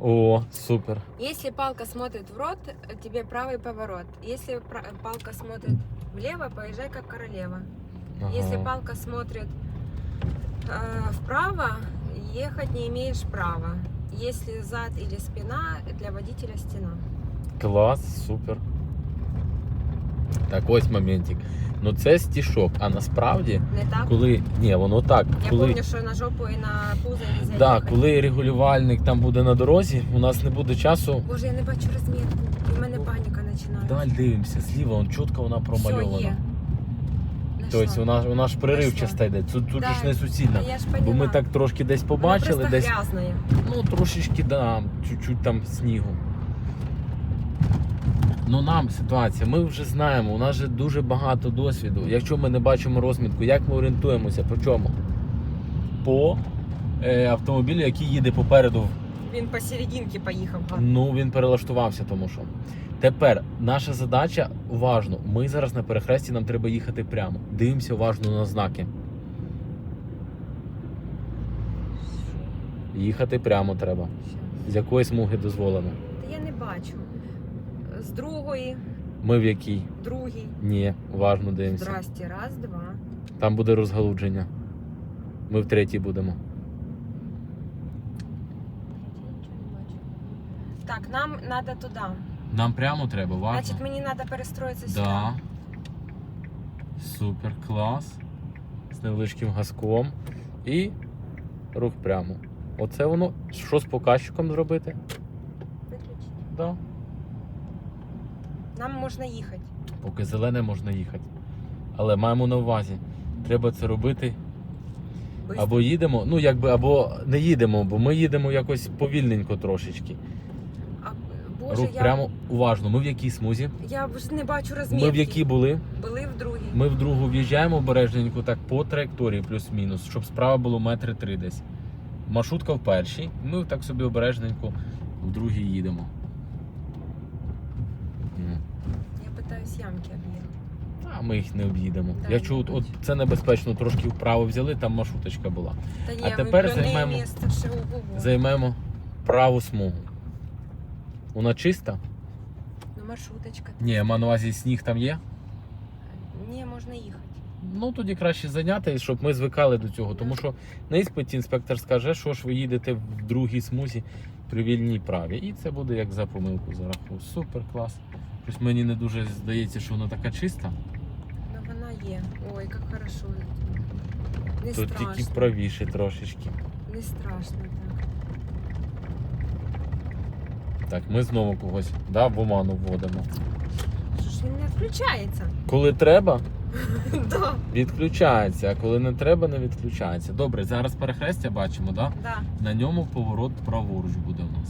О, супер. Если палка смотрит в рот, тебе правый поворот. Если палка смотрит влево, поезжай как королева. Ага. Если палка смотрит э, вправо, ехать не имеешь права. Если зад или спина, для водителя стена. Клас, супер. Так, ось моментик. Ну це стішок, а насправді, Не так? коли. Ні, воно так. Я коли... помню, що на жопу і на пузо не Да, коли регулювальник там буде на дорозі, у нас не буде часу. Боже, я не бачу розмітку. І в мене паніка починає. Даль дивимося, зліва, он чітко вона Все промальована. є. Нашла. Тобто вона, вона ж переривчаста йде. Тут, тут Да. ж не суцільна. Я ж. Бо ми так трошки десь побачили, просто десь. грязная. Ну, трошечки, да, чуть-чуть там снігу. Ну нам ситуація, ми вже знаємо, у нас же дуже багато досвіду. Якщо ми не бачимо розмітку, як ми орієнтуємося? По чому? По е, автомобілю, який їде попереду. Він посерединки поїхав. Ну він перелаштувався, тому що. Тепер наша задача уважно. Ми зараз на перехресті, нам треба їхати прямо. Дивимося уважно на знаки. Їхати прямо треба. З якої смуги дозволено? Та я не бачу. З другої, Ми в якій? другій. Ні, уважно дивимося. Здрасте, раз, два. Там буде розгалудження. Ми в третій будемо. Так, нам треба туди. Нам прямо треба, уважно. Значить, мені треба перестроїтися сюди. Да. Супер клас. З невеличким газком. І рух прямо. Оце воно. Що з показчиком зробити? Виключити. Да. Нам можна їхати. Поки зелене можна їхати. Але маємо на увазі. Треба це робити. Бистро. Або їдемо, ну якби, або не їдемо, бо ми їдемо якось повільненько трошечки. А, Боже, Рух я, прямо уважно. Ми в якій смузі? я ж не бачу розмітки. Ми в якій були? Були в другій. Ми в другу в'їжджаємо обережненько так по траєкторії плюс-мінус, щоб справа було метри три десь. Маршрутка в першій, ми так собі обережненько в другій їдемо. М. Я питаюсь ямки об'їхати. А ми їх не об'їдемо. Да, Якщо не от, це небезпечно, трошки вправо взяли, там маршруточка була. Та ні, А тепер займемо- місце ще. Займемо праву смугу. Вона чиста? Ну, маршруточка. Ні, я маю на увазі сніг там є. Ні, можна їхати. Ну тоді краще зайняти, щоб ми звикали до цього. Тому що на іспиті інспектор скаже, що ж ви їдете в другій смузі при вільній праві. І це буде як за помилку зарахую. Супер клас. Щось мені не дуже здається, що вона така чиста. Ну вона є. Ой, як хорошо. Не Тут страшно. тільки правіше трошечки. Не страшно так. Так, ми знову когось да, в оману вводимо. Що ж він не включається? Коли треба, Да, відключається, а коли не треба, не відключається. Добре, зараз перехрестя бачимо, да? да. на ньому поворот праворуч буде у нас.